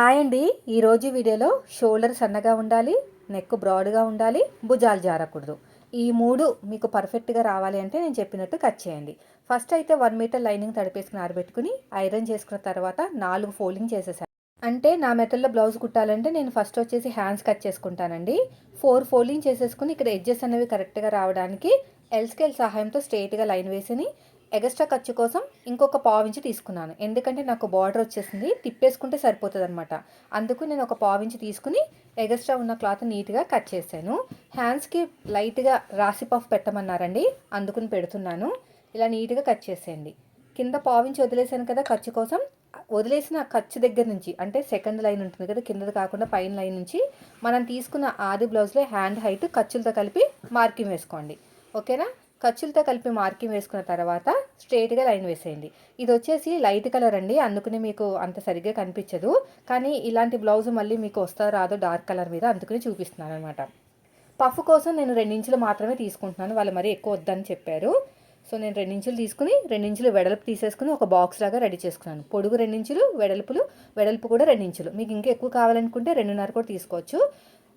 Hi అండి. ఈరోజు వీడియోలో షోల్డర్ సన్నగా ఉండాలి నెక్ బ్రాడ్గా ఉండాలి భుజాలు జారకూడదు. ఈ మూడు మీకు పర్ఫెక్ట్గా రావాలి అంటే నేను చెప్పినట్టు కట్ చేయండి. ఫస్ట్ అయితే వన్ మీటర్ లైనింగ్ తడిపేసుకుని ఆరబెట్టుకుని ఐరన్ చేసుకున్న తర్వాత నాలుగు ఫోల్డింగ్ చేసేసాను అంటే నా మెథడ్లో బ్లౌజ్ కుట్టాలంటే నేను ఫస్ట్ వచ్చేసి హ్యాండ్స్ కట్ చేసుకుంటానండి. ఫోర్ ఫోల్డింగ్ చేసేసుకుని ఇక్కడ ఎడ్జెస్ అనేవి కరెక్ట్గా రావడానికి ఎల్ స్కేల్ సహాయంతో స్ట్రైట్గా లైన్ వేసిని ఎగస్ట్రా ఖర్చు కోసం ఇంకొక పావించి తీసుకున్నాను. ఎందుకంటే నాకు బార్డర్ వచ్చేసింది తిప్పేసుకుంటే సరిపోతుంది అనమాట అందుకు నేను ఒక పావించి తీసుకుని ఎగస్ట్రా ఉన్న క్లాత్ నీట్గా కట్ చేశాను. హ్యాండ్స్కి లైట్గా రాసి పఫ్ పెట్టమన్నారండి అందుకుని పెడుతున్నాను. ఇలా నీట్గా కట్ చేసేయండి. కింద పావించి వదిలేసాను కదా ఖర్చు కోసం. వదిలేసిన ఖర్చు దగ్గర నుంచి అంటే సెకండ్ లైన్ ఉంటుంది కదా కిందది కాకుండా పైన లైన్ నుంచి మనం తీసుకున్న ఆది బ్లౌజ్లో హ్యాండ్ హైట్ ఖర్చులతో కలిపి మార్కింగ్ వేసుకోండి. ఓకేనా? ఖర్చులతో కలిపి మార్కింగ్ వేసుకున్న తర్వాత స్ట్రేట్గా లైన్ వేసేయండి. ఇది వచ్చేసి లైట్ కలర్ అండి. అందుకని మీకు అంత సరిగ్గా కనిపించదు. కానీ ఇలాంటి బ్లౌజ్ మళ్ళీ మీకు వస్తారో రాదో డార్క్ కలర్ మీద అందుకని చూపిస్తున్నాను అనమాట పఫ్ కోసం నేను రెండించులు మాత్రమే తీసుకుంటున్నాను. వాళ్ళు మరీ ఎక్కువ వద్దని చెప్పారు. సో నేను రెండించులు తీసుకుని రెండించులు వెడల్పు తీసేసుకుని ఒక బాక్స్ లాగా రెడీ చేసుకున్నాను. పొడుగు రెండించులు వెడల్పులు వెడల్పు కూడా రెండించులు. మీకు ఇంకా ఎక్కువ కావాలనుకుంటే రెండున్నర కూడా తీసుకోవచ్చు.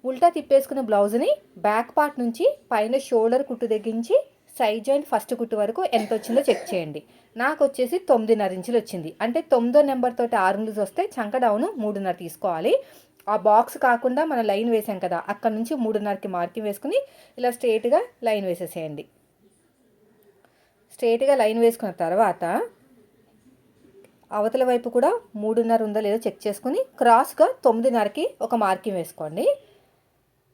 ఉల్టా తిప్పేసుకున్న బ్లౌజ్ని బ్యాక్ పార్ట్ నుంచి పైన షోల్డర్ కుట్టు తెగించి సైడ్ జాయింట్ ఫస్ట్ కుట్టు వరకు ఎంత వచ్చిందో చెక్ చేయండి. నాకు వచ్చేసి తొమ్మిదిన్నర ఇంచులు వచ్చింది. అంటే తొమ్మిదో నెంబర్ తోటి ఆరు వస్తే చంక డౌను మూడున్నర తీసుకోవాలి. ఆ బాక్స్ కాకుండా మనం లైన్ వేసాం కదా అక్కడ నుంచి మూడున్నరకి మార్కింగ్ వేసుకుని ఇలా స్ట్రేట్గా లైన్ వేసేసేయండి. స్ట్రేట్గా లైన్ వేసుకున్న తర్వాత అవతల వైపు కూడా మూడున్నర ఉందో లేదో చెక్ చేసుకుని క్రాస్గా తొమ్మిదిన్నరకి ఒక మార్కింగ్ వేసుకోండి.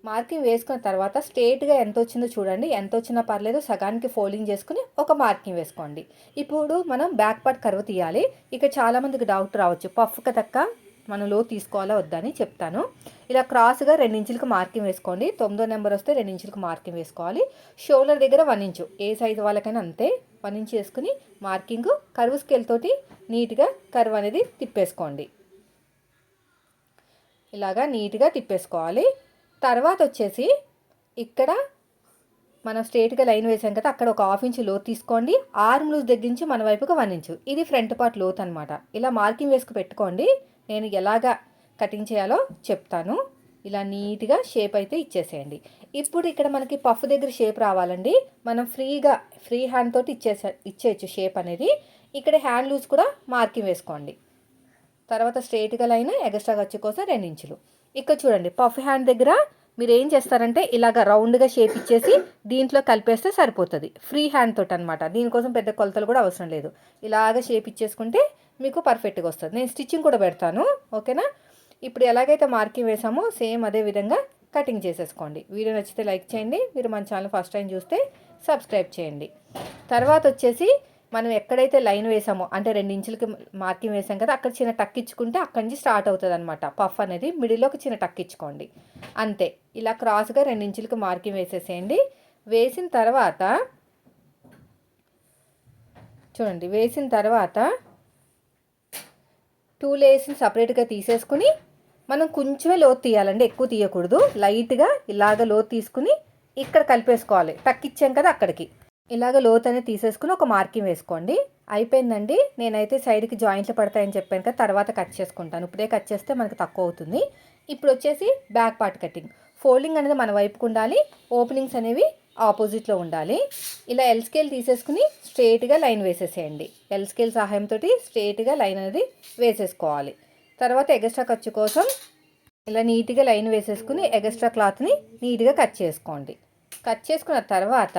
మార్కింగ్ వేసుకున్న తర్వాత స్ట్రేట్గా ఎంత వచ్చిందో చూడండి. ఎంత వచ్చినా పర్లేదు సగానికి ఫోల్డింగ్ చేసుకుని ఒక మార్కింగ్ వేసుకోండి. ఇప్పుడు మనం బ్యాక్ పార్ట్ కరువు తీయాలి. ఇక చాలామందికి డౌట్ రావచ్చు. పఫ్కి తక్క మనం లో తీసుకోవాలా వద్దని చెప్తాను. ఇలా క్రాస్గా రెండించులకు మార్కింగ్ వేసుకోండి. తొమ్మిదో నెంబర్ వస్తే రెండించులకు మార్కింగ్ వేసుకోవాలి. షోల్డర్ దగ్గర వన్ ఇంచు. ఏ సైజు వాళ్ళకైనా అంతే. వన్ ఇంచు వేసుకుని మార్కింగ్ కరువు స్కేల్ తోటి నీట్గా కరువు అనేది తిప్పేసుకోండి. ఇలాగా నీట్గా తిప్పేసుకోవాలి. తర్వాత వచ్చేసి ఇక్కడ మనం స్ట్రేట్గా లైన్ వేసాం కదా అక్కడ ఒక హాఫ్ ఇంచ్ లోతు తీసుకోండి. ఆర్మ్ లూజ్ దగ్గర నుంచి మన వైపుకి వన్ ఇంచు. ఇది ఫ్రంట్ పార్ట్ లోత్ అనమాట ఇలా మార్కింగ్ వేసుకు పెట్టుకోండి. నేను ఎలాగా కటింగ్ చేయాలో చెప్తాను. ఇలా నీట్గా షేప్ అయితే ఇచ్చేసేయండి. ఇప్పుడు ఇక్కడ మనకి పఫ్ దగ్గర షేప్ రావాలండి. మనం ఫ్రీగా ఫ్రీ హ్యాండ్ తోటి ఇచ్చేసే ఇచ్చేయచ్చు షేప్ అనేది. ఇక్కడ హ్యాండ్ లూజ్ కూడా మార్కింగ్ వేసుకోండి. తర్వాత స్ట్రేట్గా లైన్ ఎగస్ట్రా ఖర్చు కోసం రెండు ఇంచులు. ఇక్కడ చూడండి పఫ్ హ్యాండ్ దగ్గర మీరు ఏం చేస్తారంటే ఇలాగ రౌండ్గా షేప్ ఇచ్చేసి దీంట్లో కలిపేస్తే సరిపోతుంది. ఫ్రీ హ్యాండ్ తోటి అనమాట దీనికోసం పెద్ద కొలతలు కూడా అవసరం లేదు. ఇలాగ షేప్ ఇచ్చేసుకుంటే మీకు పర్ఫెక్ట్గా వస్తుంది. నేను స్టిచ్చింగ్ కూడా పెడతాను ఓకేనా? ఇప్పుడు ఎలాగైతే మార్కింగ్ వేసామో సేమ్ అదే విధంగా కటింగ్ చేసేసుకోండి. వీడియో నచ్చితే లైక్ చేయండి. మీరు మన ఛానల్ ఫస్ట్ టైం చూస్తే సబ్స్క్రైబ్ చేయండి. తర్వాత వచ్చేసి మనం ఎక్కడైతే లైన్ వేసామో అంటే రెండు ఇంచులకి మార్కింగ్ వేసాం కదా అక్కడ చిన్న టక్ ఇచ్చుకుంటే అక్కడి నుంచి స్టార్ట్ అవుతుంది అనమాట పఫ్ అనేది మిడిల్లోకి చిన్న టక్ ఇచ్చుకోండి. అంతే. ఇలా క్రాస్గా రెండు ఇంచులకి మార్కింగ్ వేసేసేయండి. వేసిన తర్వాత చూడండి వేసిన తర్వాత టూ లేయర్స్ని సపరేట్గా తీసేసుకుని మనం కొంచెమే లోతు తీయాలండి. ఎక్కువ తీయకూడదు. లైట్గా ఇలాగ లోతు తీసుకుని ఇక్కడ కలిపేసుకోవాలి. టక్ ఇచ్చాం కదా అక్కడికి. ఇలాగ లోతనే తీసేసుకుని ఒక మార్కింగ్ వేసుకోండి. అయిపోయిందండి. నేనైతే సైడ్కి జాయింట్లు పడతాయని చెప్పాను కదా తర్వాత కట్ చేసుకుంటాను. ఇప్పుడే కట్ చేస్తే మనకు తక్కువ అవుతుంది. ఇప్పుడు వచ్చేసి బ్యాక్ పార్ట్ కటింగ్. ఫోల్డింగ్ అనేది మన వైపుకు ఉండాలి. ఓపెనింగ్స్ అనేవి ఆపోజిట్లో ఉండాలి. ఇలా ఎల్ స్కేల్ తీసేసుకుని స్ట్రేట్గా లైన్ వేసేసేయండి. ఎల్ స్కేల్ సహాయంతో స్ట్రేట్గా లైన్ అనేది వేసేసుకోవాలి. తర్వాత ఎగస్ట్రా ఖర్చు కోసం ఇలా నీట్గా లైన్ వేసేసుకుని ఎగస్ట్రా క్లాత్ని నీట్గా కట్ చేసుకోండి. కట్ చేసుకున్న తర్వాత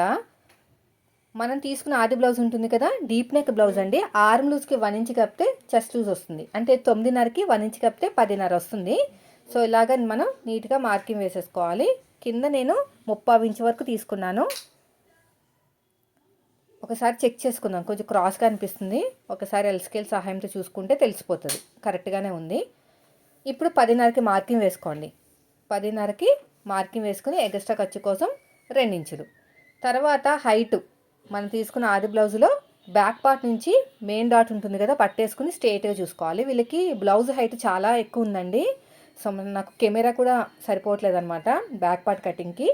మనం తీసుకున్న ఆది బ్లౌజ్ ఉంటుంది కదా డీప్ నెక్ బ్లౌజ్ అండి. ఆర్మ్ లూజ్కి వన్ ఇంచ్ కప్పితే చెస్ట్ లూజ్ వస్తుంది. అంటే తొమ్మిదిన్నరకి వన్ ఇంచ్ కప్పితే పదిన్నర వస్తుంది. సో ఇలాగ మనం నీట్గా మార్కింగ్ వేసేసుకోవాలి. కింద నేను ముప్పావు ఇంచ్ వరకు తీసుకున్నాను. ఒకసారి చెక్ చేసుకుందాం. కొంచెం క్రాస్గా అనిపిస్తుంది. ఒకసారి ఎల్ స్కేల్ సహాయంతో చూసుకుంటే తెలిసిపోతుంది. కరెక్ట్గానే ఉంది. ఇప్పుడు పదిన్నరకి మార్కింగ్ వేసుకోండి. పదిన్నరకి మార్కింగ్ వేసుకుని ఎగస్ట్రా ఖర్చు కోసం రెండించులు. తర్వాత హైటు. మనం తీసుకున్న ఆది బ్లౌజ్లో బ్యాక్ పార్ట్ నుంచి మెయిన్ డాట్ ఉంటుంది కదా పట్టేసుకుని స్ట్రేట్గా చూసుకోవాలి. వీళ్ళకి బ్లౌజ్ హైట్ చాలా ఎక్కువ ఉందండి. సో నాకు కెమెరా కూడా సరిపోవట్లేదు అనమాట బ్యాక్ పార్ట్ కటింగ్కి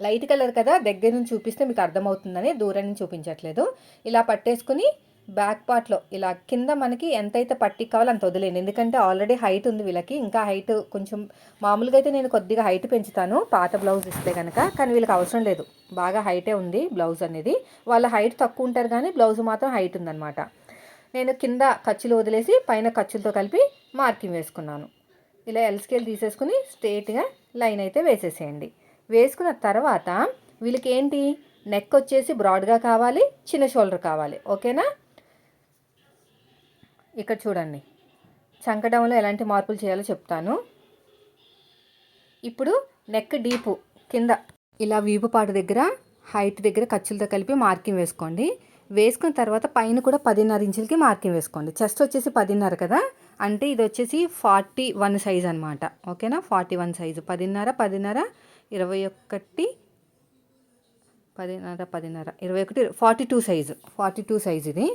లైట్ కలర్ కదా దగ్గర నుంచి చూపిస్తే మీకు అర్థమవుతుందని దూరం నుంచి చూపించట్లేదు. ఇలా పట్టేసుకుని బ్యాక్ పార్ట్లో ఇలా కింద మనకి ఎంతైతే పట్టి కావాలో అంత వదిలేను ఎందుకంటే ఆల్రెడీ హైట్ ఉంది వీళ్ళకి. ఇంకా హైట్ కొంచెం మామూలుగా అయితే నేను కొద్దిగా హైట్ పెంచుతాను. పాత బ్లౌజ్ ఇస్తే కనుక కానీ వీళ్ళకి అవసరం లేదు. బాగా హైటే ఉంది బ్లౌజ్ అనేది. వాళ్ళ హైట్ తక్కువ ఉంటారు కానీ బ్లౌజ్ మాత్రం హైట్ ఉందన్నమాట. నేను కింద ఖర్చులు వదిలేసి పైన ఖర్చులతో కలిపి మార్కింగ్ వేసుకున్నాను. ఇలా ఎల్ స్కేల్ తీసేసుకుని స్ట్రేట్గా లైన్ అయితే వేసేసేయండి. వేసుకున్న తర్వాత వీళ్ళకి ఏంటి? నెక్ వచ్చేసి బ్రాడ్గా కావాలి చిన్న షోల్డర్ కావాలి. ఓకేనా ఇక్కడ చూడండి. చంకడంలో ఎలాంటి మార్పులు చేయాలో చెప్తాను. ఇప్పుడు నెక్ డీపు కింద ఇలా వీపు పాటు దగ్గర హైట్ దగ్గర ఖర్చులతో కలిపి మార్కింగ్ వేసుకోండి. వేసుకున్న తర్వాత పైన కూడా పదిన్నర ఇంచులకి మార్కింగ్ వేసుకోండి. చెస్ట్ వచ్చేసి పదిన్నర కదా? అంటే ఇది వచ్చేసి ఫార్టీ వన్ సైజ్ అనమాట ఓకేనా? Forty one size. పదిన్నర పదిన్నర ఇరవై ఒకటి పదిన్నర పదిన్నర ఇరవై ఒకటి forty two size. Forty two size ఇది.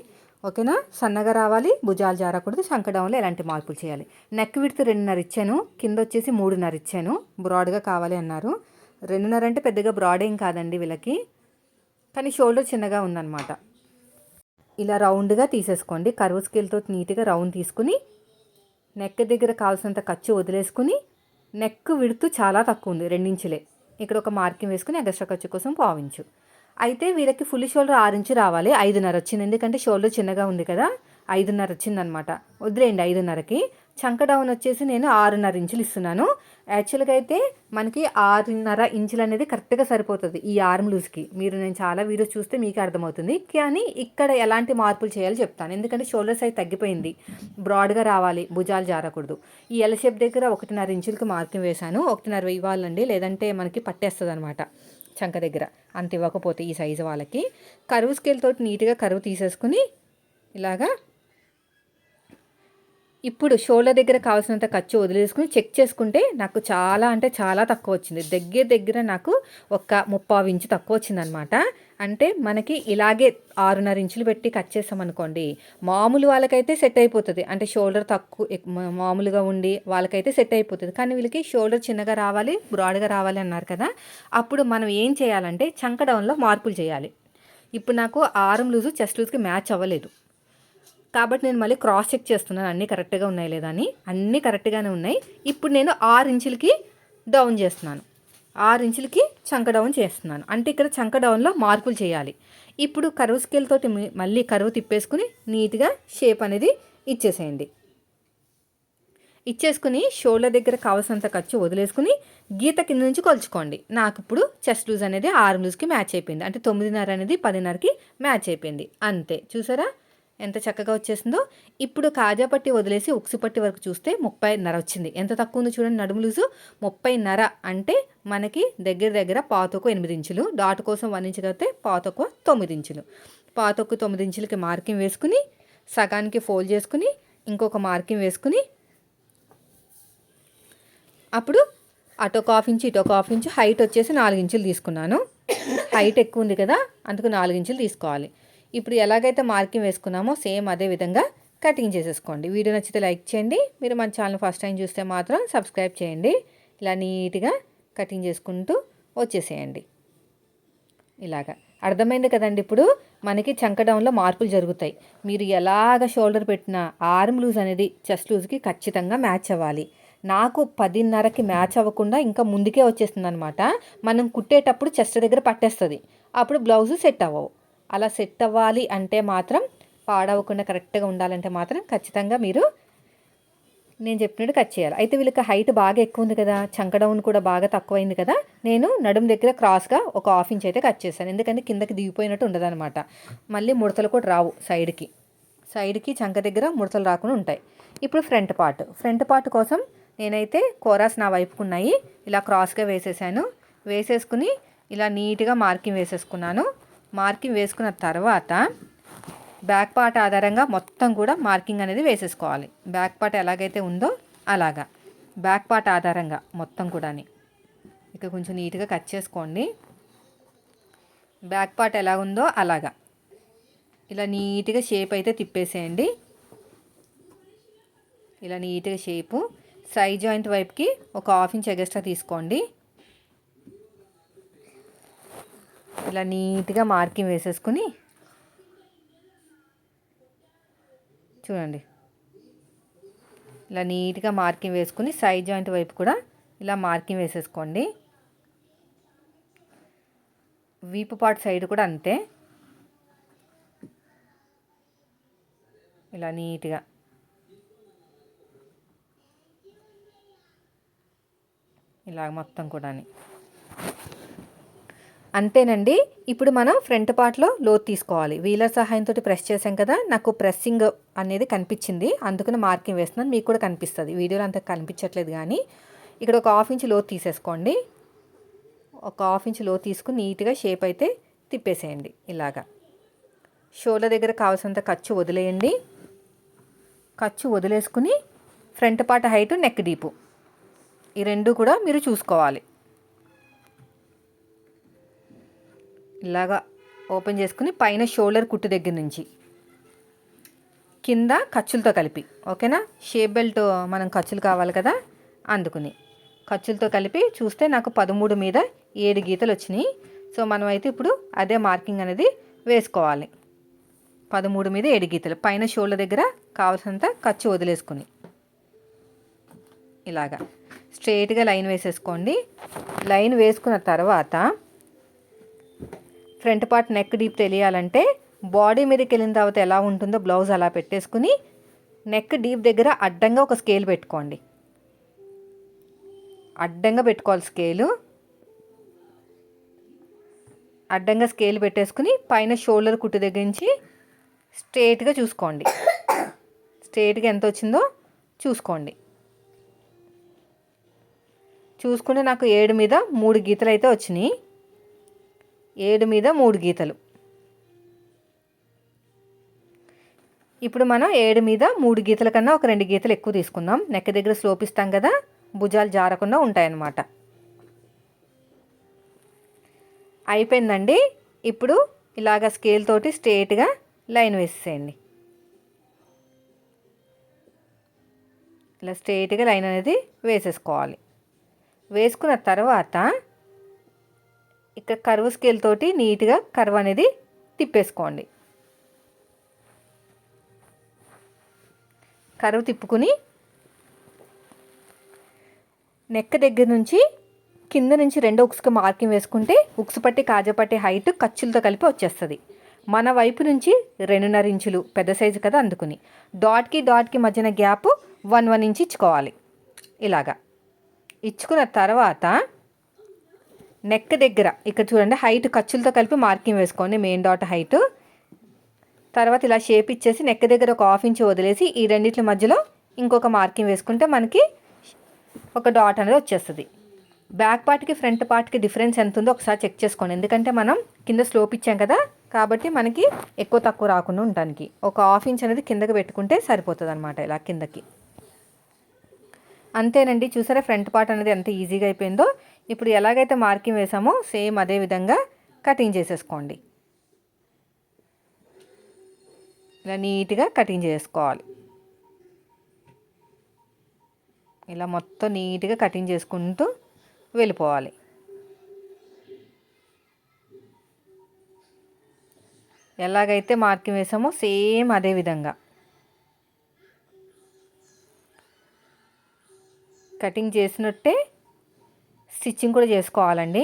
ఓకేనా? సన్నగా రావాలి భుజాలు జారకూడదు శంఖడంలో ఎలాంటి మార్పులు చేయాలి? నెక్ విడితే రెండున్నర ఇచ్చాను కింద వచ్చేసి మూడున్నర ఇచ్చాను బ్రాడ్గా కావాలి అన్నారు. రెండున్నర అంటే పెద్దగా బ్రాడ్ ఏం కాదండి వీళ్ళకి కానీ షోల్డర్ చిన్నగా ఉందన్నమాట. ఇలా రౌండ్గా తీసేసుకోండి కర్వ్ స్కేల్తో నీట్గా రౌండ్ తీసుకుని నెక్ దగ్గర కావాల్సినంత ఖర్చు వదిలేసుకుని నెక్ విడుతూ చాలా తక్కువ ఉంది రెండించులే. ఇక్కడ ఒక మార్కింగ్ వేసుకుని ఎగస్ట్రా ఖర్చు కోసం పావించు అయితే వీళ్ళకి ఫుల్ షోల్డర్ ఆరు ఇంచు రావాలి ఐదున్నర వచ్చింది. ఎందుకంటే షోల్డర్ చిన్నగా ఉంది కదా ఐదున్నర వచ్చిందనమాట. వదిలేయండి ఐదున్నరకి. చంక డౌన్ వచ్చేసి నేను ఆరున్నర ఇంచులు ఇస్తున్నాను. యాక్చువల్గా అయితే మనకి ఆరున్నర ఇంచులు అనేది కరెక్ట్గా సరిపోతుంది ఈ ఆర్మ్ లూజ్కి. మీరు నేను చాలా వీడియోస్ చూస్తే మీకు అర్థమవుతుంది. కానీ ఇక్కడ ఎలాంటి మార్పులు చేయాలో చెప్తాను. ఎందుకంటే షోల్డర్ సైజ్ తగ్గిపోయింది. బ్రాడ్గా రావాలి భుజాలు జారకూడదు. ఈ ఎల్ షేప్ దగ్గర ఒకటిన్నర ఇంచులకి మార్కింగ్ వేశాను. ఒకటిన్నర ఇవ్వాలండి లేదంటే మనకి పట్టేస్తుంది అనమాట చంక దగ్గర అంత ఇవ్వకపోతే ఈ సైజు వాళ్ళకి. కరువు స్కేల్ తోటి నీట్గా కరువు తీసేసుకుని ఇలాగా ఇప్పుడు షోల్డర్ దగ్గర కావాల్సినంత ఖర్చు వదిలేసుకుని చెక్ చేసుకుంటే నాకు చాలా అంటే చాలా తక్కువ వచ్చింది. దగ్గర దగ్గర నాకు ఒక ముప్పావు ఇంచు తక్కువ వచ్చిందనమాట అంటే మనకి ఇలాగే ఆరున్నర ఇంచులు పెట్టి కట్ చేసామనుకోండి మామూలు వాళ్ళకైతే సెట్ అయిపోతుంది. అంటే షోల్డర్ తక్కువ మామూలుగా ఉండి వాళ్ళకైతే సెట్ అయిపోతుంది. కానీ వీళ్ళకి షోల్డర్ చిన్నగా రావాలి బ్రాడ్గా రావాలి అన్నారు కదా అప్పుడు మనం ఏం చేయాలంటే చంకడంలో మార్పులు చేయాలి. ఇప్పుడు నాకు ఆరం లూజు చెస్ట్ లూజ్కి మ్యాచ్ అవ్వలేదు. కాబట్టి నేను మళ్ళీ క్రాస్ చెక్ చేస్తున్నాను అన్నీ కరెక్ట్గా ఉన్నాయి లేదా అని. అన్నీ కరెక్ట్గానే ఉన్నాయి. ఇప్పుడు నేను ఆరు ఇంచులకి డౌన్ చేస్తున్నాను. ఆరు ఇంచులకి చంక డౌన్ చేస్తున్నాను. అంటే ఇక్కడ చంక డౌన్లో మార్పులు చేయాలి. ఇప్పుడు కరువు స్కేల్ తోటి మళ్ళీ కరువు తిప్పేసుకుని నీట్గా షేప్ అనేది ఇచ్చేసేయండి. ఇచ్చేసుకుని షోల్డర్ దగ్గర కావాల్సినంత ఖర్చు వదిలేసుకుని గీత కింద నుంచి కొలుచుకోండి. నాకు ఇప్పుడు చెస్ట్ లూజ్ అనేది ఆరు లూజ్కి మ్యాచ్ అయిపోయింది. అంటే తొమ్మిదిన్నర అనేది పదిన్నరకి మ్యాచ్ అయిపోయింది. అంతే. చూసారా? ఎంత చక్కగా వచ్చేసిందో ఇప్పుడు కాజా పట్టి వదిలేసి ఉక్సు పట్టి వరకు చూస్తే ముప్పైన్నర వచ్చింది. ఎంత తక్కువ ఉందో చూడండి నడుము లూజు. ముప్పైన్నర అంటే మనకి దగ్గర దగ్గర పాతకు ఎనిమిది ఇంచులు డాట్ కోసం వన్ ఇంచు కడితే పాతకు తొమ్మిది ఇంచులు. పాతకు తొమ్మిది ఇంచులకి మార్కింగ్ వేసుకుని సగానికి ఫోల్డ్ చేసుకుని ఇంకొక మార్కింగ్ వేసుకుని అప్పుడు అటొక హాఫ్ ఇంచు ఇటో హాఫ్ ఇంచు హైట్ వచ్చేసి నాలుగు ఇంచులు తీసుకున్నాను. హైట్ ఎక్కువ ఉంది కదా అందుకు నాలుగు ఇంచులు తీసుకోవాలి. ఇప్పుడు ఎలాగైతే మార్కింగ్ వేసుకున్నామో సేమ్ అదే విధంగా కటింగ్ చేసేసుకోండి. వీడియో నచ్చితే లైక్ చేయండి. మీరు మన ఛానల్ ఫస్ట్ టైం చూస్తే మాత్రం సబ్స్క్రైబ్ చేయండి. ఇలా నీట్గా కటింగ్ చేసుకుంటూ వచ్చేసేయండి. ఇలాగా. అర్థమైంది కదండి ఇప్పుడు? మనకి చంకడౌన్లో మార్పులు జరుగుతాయి. మీరు ఎలాగ షోల్డర్ పెట్టినా ఆర్మ్ లూజ్ అనేది చెస్ట్ లూజ్కి ఖచ్చితంగా మ్యాచ్ అవ్వాలి. నాకు పదిన్నరకి మ్యాచ్ అవ్వకుండా ఇంకా ముందుకే వచ్చేస్తుంది అనమాట మనం కుట్టేటప్పుడు చెస్ట్ దగ్గర పట్టేస్తుంది. అప్పుడు బ్లౌజ్ సెట్ అవ్వవు. అలా సెట్ అవ్వాలి అంటే మాత్రం పాడవకుండా కరెక్ట్గా ఉండాలంటే మాత్రం ఖచ్చితంగా మీరు నేను చెప్పినట్టు కట్ చేయాలి. అయితే వీళ్ళకి హైట్ బాగా ఎక్కువ ఉంది కదా చంకడౌన్ కూడా బాగా తక్కువైంది కదా నేను నడుము దగ్గర క్రాస్గా ఒక హాఫ్ ఇంచ్ అయితే కట్ చేశాను. ఎందుకంటే కిందకి దిగిపోయినట్టు ఉండదనమాట మళ్ళీ ముడతలు కూడా రావు సైడ్కి సైడ్కి చంక దగ్గర ముడతలు రాకుండా ఉంటాయి. ఇప్పుడు ఫ్రంట్ పార్ట్ ఫ్రంట్ పార్ట్ కోసం నేనైతే కోరాస్ నా వైపుకున్నాయి ఇలా క్రాస్గా వేసేసాను. వేసేసుకుని ఇలా నీట్గా మార్కింగ్ వేసేసుకున్నాను. మార్కింగ్ వేసుకున్న తర్వాత బ్యాక్ పార్ట్ ఆధారంగా మొత్తం కూడా మార్కింగ్ అనేది వేసేసుకోవాలి. బ్యాక్ పార్ట్ ఎలాగైతే ఉందో అలాగా. బ్యాక్ పార్ట్ ఆధారంగా మొత్తం కూడా ఇక కొంచెం నీట్గా కట్ చేసుకోండి. బ్యాక్ పార్ట్ ఎలా ఉందో అలాగా. ఇలా నీట్గా షేప్ అయితే తిప్పేసేయండి. ఇలా నీట్గా షేపు. సైడ్ జాయింట్ వైపుకి ఒక హాఫ్ ఇంచ్ ఎగస్ట్రా తీసుకోండి. ఇలా నీట్గా మార్కింగ్ వేసేసుకుని చూడండి. ఇలా నీట్గా మార్కింగ్ వేసుకుని సైడ్ జాయింట్ వైపు కూడా ఇలా మార్కింగ్ వేసేసుకోండి. వీపు పార్ట్ సైడ్ కూడా అంతే. ఇలా నీట్గా. ఇలా మొత్తం కూడా అంతేనండి. ఇప్పుడు మనం ఫ్రంట్ పార్ట్లో లోతు తీసుకోవాలి. వీలర్ సహాయంతో ప్రెస్ చేసాం కదా నాకు ప్రెస్సింగ్ అనేది కనిపించింది. అందుకని మార్కింగ్ వేస్తున్నాను. మీకు కూడా కనిపిస్తుంది. వీడియోలో అంత కనిపించట్లేదు కానీ ఇక్కడ ఒక హాఫ్ ఇంచ్ లోతు తీసేసుకోండి. ఒక హాఫ్ ఇంచ్ లోతు తీసుకుని నీట్గా షేప్ అయితే తిప్పేసేయండి. ఇలాగా. షోల్డర్ దగ్గర కావాల్సినంత ఖర్చు వదిలేయండి. ఖర్చు వదిలేసుకుని front part height neck deep. ఈ రెండు కూడా మీరు చూసుకోవాలి. ఇలాగా ఓపెన్ చేసుకుని పైన షోల్డర్ కుట్టు దగ్గర నుంచి. కింద ఖర్చులతో కలిపి ఓకేనా? షేప్ బెల్ట్ మనం ఖర్చులు కావాలి కదా? అందుకుని. ఖర్చులతో కలిపి చూస్తే నాకు పదమూడు మీద ఏడు గీతలు వచ్చినాయి. సో మనం అయితే ఇప్పుడు అదే మార్కింగ్ అనేది వేసుకోవాలి. పదమూడు మీద ఏడు గీతలు. పైన షోల్డర్ దగ్గర కావాల్సినంత ఖర్చు వదిలేసుకుని. ఇలాగా. స్ట్రైట్గా లైన్ వేసేసుకోండి. లైన్ వేసుకున్న తర్వాత ఫ్రంట్ పార్ట్ నెక్ డీప్ తెలియాలంటే బాడీ మీదకి వెళ్ళిన తర్వాత ఎలా ఉంటుందో బ్లౌజ్ అలా పెట్టేసుకుని నెక్ డీప్ దగ్గర అడ్డంగా ఒక స్కేల్ పెట్టుకోండి. అడ్డంగా పెట్టుకోవాలి స్కేలు. అడ్డంగా స్కేల్ పెట్టేసుకుని పైన షోల్డర్ కుట్టు దగ్గర నుంచి స్ట్రేట్గా చూసుకోండి. స్ట్రేట్గా ఎంత వచ్చిందో చూసుకోండి. చూసుకుంటే నాకు ఏడు మీద మూడు గీతలు అయితే వచ్చినాయి. ఏడు మీద మూడు గీతలు. ఇప్పుడు మనం ఏడు మీద మూడు గీతల కన్నా ఒక రెండు గీతలు ఎక్కువ తీసుకుందాం. నెక్క దగ్గర స్లోపిస్తాం కదా భుజాలు జారకుండా ఉంటాయన్నమాట. అయిపోయిందండి. ఇప్పుడు ఇలాగ స్కేల్ తోటి స్ట్రేట్గా లైన్ వేసేయండి ఇలా స్ట్రేట్గా లైన్ అనేది వేసేసుకోవాలి. వేసుకున్న తర్వాత ఇక్కడ కర్వ్ స్కేల్ తోటి నీట్గా కర్వ్ అనేది తిప్పేసుకోండి. కర్వ్ తిప్పుకుని నెక్ దగ్గర నుంచి కింద నుంచి రెండో ఉక్స్కి మార్కింగ్ వేసుకుంటే ఉక్స్ పట్టి కాజపట్టి హైట్ ఖర్చులతో కలిపి వచ్చేస్తుంది. మన వైపు నుంచి రెండున్నర ఇంచులు పెద్ద సైజు కదా అందుకుని. డాట్కి డాట్కి మధ్యన గ్యాప్ వన్ వన్ ఇంచ్ ఇచ్చుకోవాలి. ఇలాగా. ఇచ్చుకున్న తర్వాత నెక్ దగ్గర. ఇక్కడ చూడండి హైట్ ఖర్చులతో కలిపి మార్కింగ్ వేసుకోండి మెయిన్ డాట్ హైట్ తర్వాత ఇలా షేప్ ఇచ్చేసి నెక్ దగ్గర ఒక హాఫ్ ఇంచ్ వదిలేసి ఈ రెండింటి మధ్యలో ఇంకొక మార్కింగ్ వేసుకుంటే మనకి ఒక డాట్ అనేది వచ్చేస్తుంది. బ్యాక్ పార్ట్కి ఫ్రంట్ పార్ట్కి డిఫరెన్స్ ఎంత ఉందో ఒకసారి చెక్ చేసుకోండి. ఎందుకంటే మనం కింద స్లోప్ ఇచ్చాం కదా కాబట్టి మనకి ఎక్కువ తక్కువ రాకుండా ఉండడానికి. ఒక హాఫ్ ఇంచ్ అనేది కిందకి పెట్టుకుంటే సరిపోతుంది అనమాట ఇలా కిందకి. అంతేనండి చూసారా ఫ్రంట్ పార్ట్ అనేది ఎంత ఈజీగా అయిపోయిందో. ఇప్పుడు ఎలాగైతే మార్కింగ్ వేసామో సేమ్ అదే విధంగా కటింగ్ చేసేసుకోండి. ఇలా నీట్గా కటింగ్ చేసుకోవాలి. ఇలా మొత్తం నీట్గా కటింగ్ చేసుకుంటూ వెళ్ళిపోవాలి. ఎలాగైతే మార్కింగ్ వేసామో సేమ్ అదే విధంగా కటింగ్ చేసినట్టే స్టిచ్చింగ్ కూడా చేసుకోవాలండి.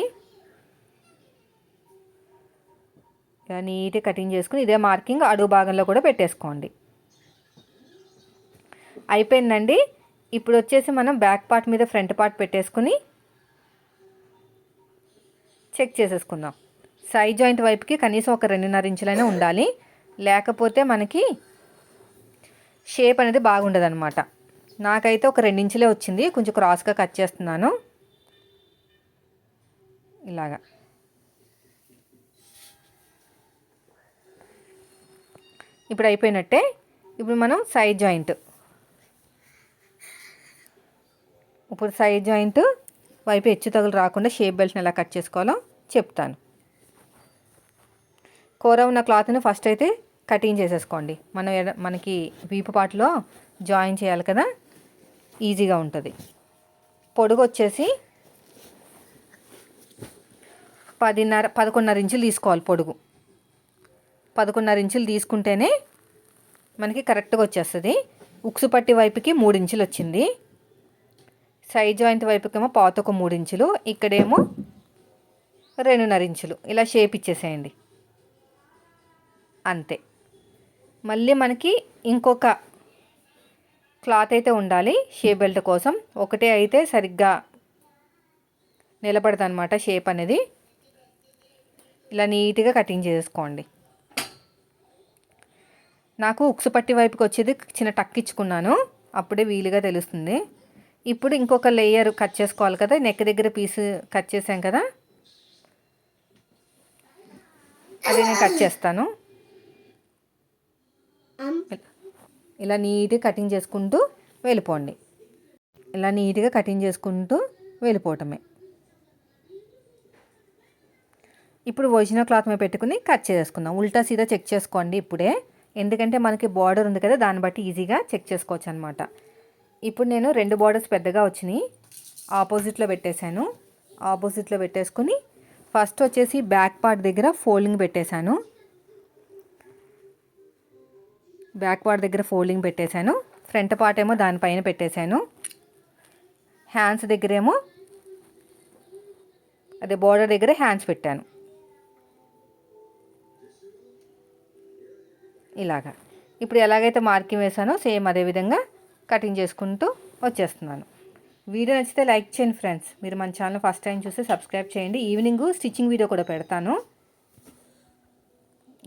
ఇలా నీట్గా కటింగ్ చేసుకుని ఇదే మార్కింగ్ అడుగు భాగంలో కూడా పెట్టేసుకోండి. అయిపోయిందండి. ఇప్పుడు వచ్చేసి మనం బ్యాక్ పార్ట్ మీద ఫ్రంట్ పార్ట్ పెట్టేసుకుని చెక్ చేసేసుకుందాం. సైడ్ జాయింట్ వైపుకి కనీసం ఒక రెండున్నర ఇంచులైనా ఉండాలి. లేకపోతే మనకి షేప్ అనేది బాగుండదు అనమాట నాకైతే ఒక రెండించులే వచ్చింది. కొంచెం క్రాస్గా కట్ చేస్తున్నాను. ఇలాగా. ఇప్పుడు అయిపోయినట్టే ఇప్పుడు మనం సైడ్ జాయింట్ ఇప్పుడు సైడ్ జాయింట్ వైపు హెచ్చు తగులు రాకుండా షేప్ బెల్ట్ని ఎలా కట్ చేసుకోవాలో చెప్తాను. కూర ఉన్న క్లాత్ని ఫస్ట్ అయితే కటింగ్ చేసేసుకోండి. మనం మనకి వీపు పాటలో జాయిన్ చేయాలి కదా? ఈజీగా ఉంటుంది. పొడుగు వచ్చేసి పదిన్నర పదకొండున్నర ఇంచులు తీసుకోవాలి పొడుగు. పదకొండున్నర ఇంచులు తీసుకుంటేనే మనకి కరెక్ట్గా వచ్చేస్తుంది. ఉక్సు పట్టి వైపుకి మూడు ఇంచులు వచ్చింది. సైడ్ జాయింట్ వైపుకేమో పాత ఒక మూడు ఇంచులు ఇక్కడేమో రెండున్నర ఇంచులు. ఇలా షేప్ ఇచ్చేసేయండి. అంతే. మళ్ళీ మనకి ఇంకొక క్లాత్ అయితే ఉండాలి. షేప్ బెల్ట్ కోసం. ఒకటే అయితే సరిగ్గా నిలబడదు అనమాట షేప్ అనేది. ఇలా నీట్గా కటింగ్ చేసుకోండి. నాకు ఉక్సు పట్టి వైపుకి వచ్చేది చిన్న టక్ ఇచ్చుకున్నాను. అప్పుడే వీలుగా తెలుస్తుంది. ఇప్పుడు ఇంకొక లేయర్ కట్ చేసుకోవాలి కదా నెక్ దగ్గర పీస్ కట్ చేసాం కదా. అది నేను కట్ చేస్తాను. ఇలా నీట్గా కటింగ్ చేసుకుంటూ వెళ్ళిపోండి. ఇలా నీట్గా కటింగ్ చేసుకుంటూ వెళ్ళిపోవటమే. ఇప్పుడు ఒరిజినల్ క్లాత్ మీద పెట్టుకుని కట్ చేసుకుందాం. ఉల్టా సీదా చెక్ చేసుకోండి ఇప్పుడే. ఎందుకంటే మనకి బార్డర్ ఉంది కదా దాన్ని బట్టి ఈజీగా చెక్ చేసుకోవచ్చు అనమాట ఇప్పుడు నేను రెండు బార్డర్స్ పెద్దగా వచ్చినాయి. ఆపోజిట్లో పెట్టేశాను. ఆపోజిట్లో పెట్టేసుకుని ఫస్ట్ వచ్చేసి బ్యాక్ పార్ట్ దగ్గర ఫోల్డింగ్ పెట్టేశాను. బ్యాక్ పార్ట్ దగ్గర ఫోల్డింగ్ పెట్టేశాను. ఫ్రంట్ పార్ట్ ఏమో దానిపైన పెట్టేశాను. హ్యాండ్స్ దగ్గరేమో అదే బార్డర్ దగ్గర హ్యాండ్స్ పెట్టాను. ఇలాగా. ఇప్పుడు ఎలాగైతే మార్కింగ్ వేసానో సేమ్ అదే విధంగా కటింగ్ చేసుకుంటూ వచ్చేస్తున్నాను. వీడియో నచ్చితే లైక్ చేయండి ఫ్రెండ్స్. మీరు మన ఛానల్ ఫస్ట్ టైం చూస్తే సబ్స్క్రైబ్ చేయండి. ఈవినింగ్ స్టిచ్చింగ్ వీడియో కూడా పెడతాను.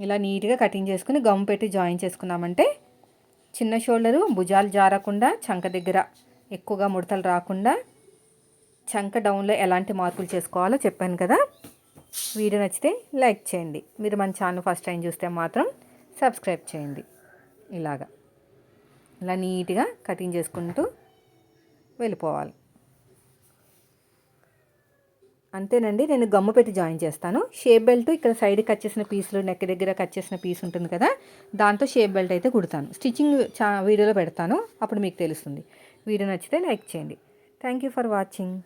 ఇలా నీట్గా కటింగ్ చేసుకుని గమ్ పెట్టి జాయిన్ చేసుకున్నామంటే చిన్న షోల్డరు భుజాలు జారకుండా చంక దగ్గర ఎక్కువగా ముడతలు రాకుండా చంక డౌన్లో ఎలాంటి మార్పులు చేసుకోవాలో చెప్పాను కదా. వీడియో నచ్చితే లైక్ చేయండి. మీరు మన ఛానల్ ఫస్ట్ టైం చూస్తే మాత్రం సబ్స్క్రైబ్ చేయండి. ఇలాగా. ఇలా నీట్గా కటింగ్ చేసుకుంటూ వెళ్ళిపోవాలి. అంతేనండి నేను గమ్ము పెట్టి జాయిన్ చేస్తాను. షేప్ బెల్ట్ ఇక్కడ సైడ్ కట్ చేసిన పీసులు నెక్ దగ్గర కట్ చేసిన పీస్ ఉంటుంది కదా దాంతో షేప్ బెల్ట్ అయితే కుడతాను. స్టిచ్చింగ్ చా వీడియోలో పెడతాను అప్పుడు మీకు తెలుస్తుంది. వీడియో నచ్చితే లైక్ చేయండి. Thank you for watching.